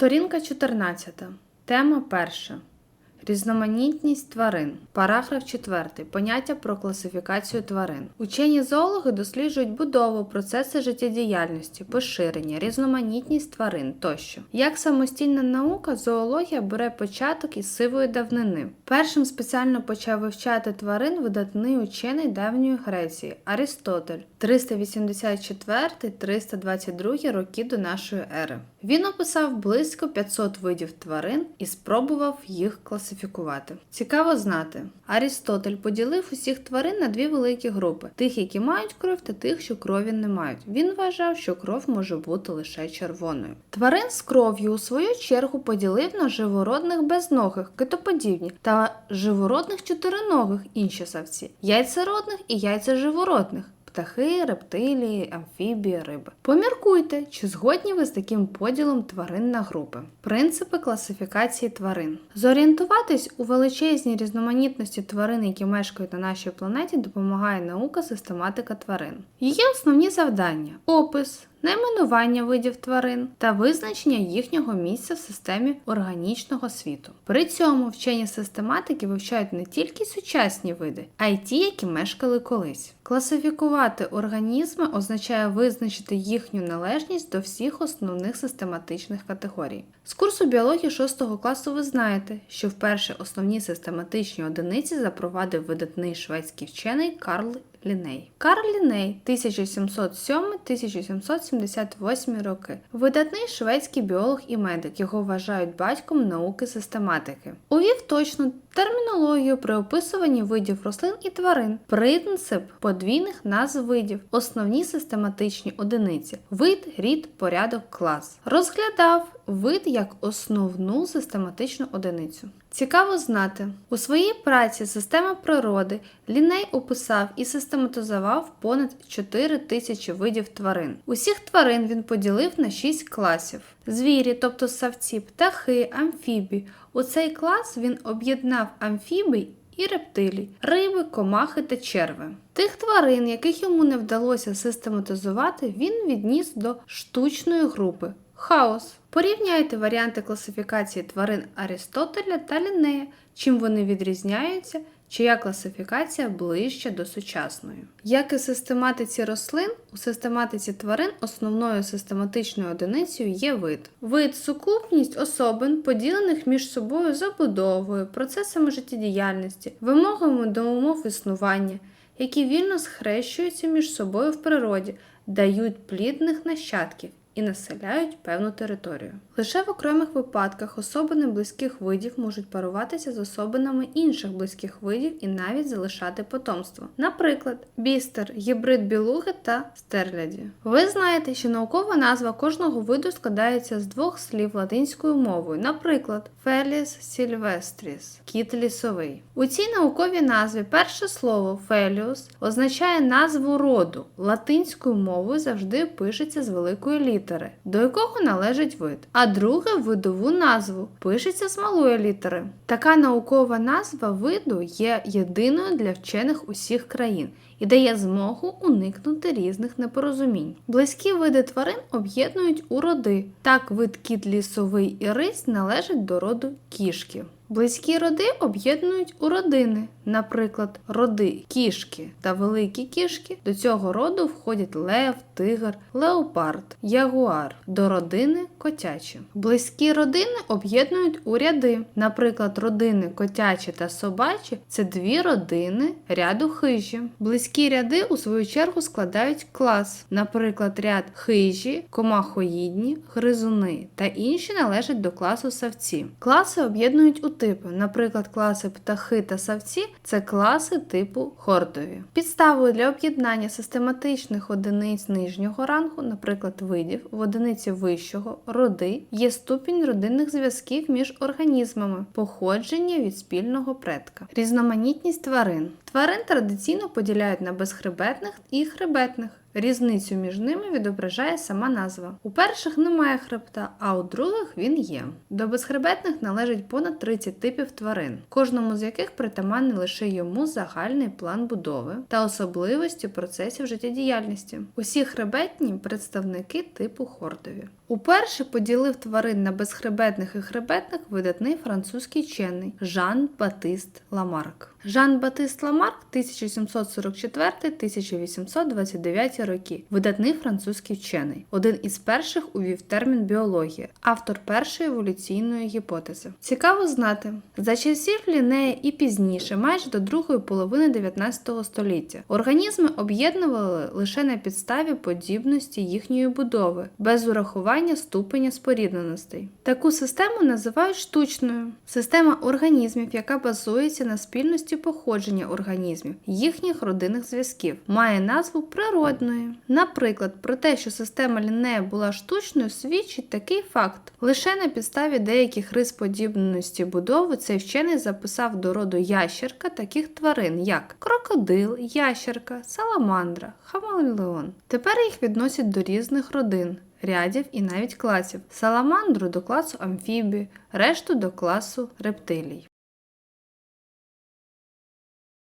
Сторінка 14. Тема 1. Різноманітність тварин. Параграф 4. Поняття про класифікацію тварин. Учені зоологи досліджують будову, процеси життєдіяльності, поширення, різноманітність тварин тощо. Як самостійна наука, зоологія бере початок із сивої давнини. Першим спеціально почав вивчати тварин видатний учений давньої Греції Арістотель 384-322 роки до нашої ери. Він описав близько 500 видів тварин і спробував їх класифікувати. Цікаво знати, Арістотель поділив усіх тварин на дві великі групи: тих, які мають кров, та тих, що крові не мають. Він вважав, що кров може бути лише червоною. Тварин з кров'ю у свою чергу поділив на живородних безногих, китоподібні та живородних чотириногих інші савці, яйцеродних і яйцеживородних. Птахи, рептилії, амфібії, риби. Поміркуйте, чи згодні ви з таким поділом тварин на групи. Принципи класифікації тварин. Зорієнтуватись у величезній різноманітності тварин, які мешкають на нашій планеті, допомагає наука систематика тварин. Її основні завдання: опис, найменування видів тварин та визначення їхнього місця в системі органічного світу. При цьому вчені систематики вивчають не тільки сучасні види, а й ті, які мешкали колись. Класифікувати організми означає визначити їхню належність до всіх основних систематичних категорій. З курсу біології 6 класу ви знаєте, що вперше основні систематичні одиниці запровадив видатний шведський вчений Карл Ліней. Карл Ліней 1707-1778 роки. Видатний шведський біолог і медик. Його вважають батьком науки систематики. Увів точну термінологію при описуванні видів рослин і тварин, принцип подвійних назв видів, основні систематичні одиниці, вид, рід, порядок, клас. Розглядав вид як основну систематичну одиницю. Цікаво знати, у своїй праці Система природи Ліней описав і систематизував понад 4 тисячі видів тварин. Усіх тварин він поділив на 6 класів: звірі, тобто савці, птахи, амфібії. У цей клас він об'єднав амфібій і рептилій, риби, комахи та черви. Тих тварин, яких йому не вдалося систематизувати, він відніс до штучної групи хаос. Порівняйте варіанти класифікації тварин Аристотеля та Лінея, чим вони відрізняються, чия класифікація ближча до сучасної. Як і в систематиці рослин, у систематиці тварин основною систематичною одиницею є вид. Вид сукупність особин, поділених між собою забудовою, процесами життєдіяльності, вимогами до умов існування, які вільно схрещуються між собою в природі, дають плідних нащадків і населяють певну територію. Лише в окремих випадках особини близьких видів можуть паруватися з особинами інших близьких видів і навіть залишати потомство. Наприклад, бістер, гібрид білуги та стерляді. Ви знаєте, що наукова назва кожного виду складається з двох слів латинською мовою, наприклад, Felis silvestris – кіт лісовий. У цій науковій назві перше слово Felius означає назву роду. Латинською мовою завжди пишеться з великої літери, до якого належить вид. А друге видову назву пишеться з малої літери. Така наукова назва виду є єдиною для вчених усіх країн і дає змогу уникнути різних непорозумінь. Близькі види тварин об'єднують у роди. Так, вид кіт лісовий і рись належать до роду кішки. Близькі роди об'єднують у родини, наприклад, роди кішки та великі кішки. До цього роду входять лев, тигр, леопард, ягуар, до родини котячі. Близькі родини об'єднують у ряди, наприклад, родини котячі та собачі це дві родини ряду хижі. Близькі ряди у свою чергу складають клас, наприклад, ряд хижі, комахоїдні, гризуни та інші належать до класу савці. Класи об'єднують у типи, наприклад, класи птахи та савці це класи типу хордові. Підставою для об'єднання систематичних одиниць нижнього рангу, наприклад, видів, в одиниці вищого роди є ступінь родинних зв'язків між організмами, походження від спільного предка, різноманітність тварин. Тварин традиційно поділяють на безхребетних і хребетних. Різницю між ними відображає сама назва. У перших немає хребта, а у других він є. До безхребетних належить понад 30 типів тварин, кожному з яких притаманний лише йому загальний план будови та особливості процесів життєдіяльності. Усі хребетні представники типу хордові. Уперше поділив тварин на безхребетних і хребетних видатний французький вчений Жан Батист Ламарк. Жан Батист Ламарк 1744-1829 роки. Видатний французький вчений, один із перших увів термін біологія, автор першої еволюційної гіпотези. Цікаво знати, за часів Лінея і пізніше, майже до другої половини 19 століття, організми об'єднували лише на підставі подібності їхньої будови, без урахування ступеня спорідненостей. Таку систему називають штучною. Система організмів, яка базується на спільності походження організмів, їхніх родинних зв'язків, має назву природною. Наприклад, про те, що система Ліннея була штучною, свідчить такий факт. Лише на підставі деяких рис подібності будови цей вчений записав до роду ящерка таких тварин, як крокодил, ящерка, саламандра, хамелеон. Тепер їх відносять до різних родин. Рядів і навіть класів саламандру до класу амфібії, решту до класу рептилій.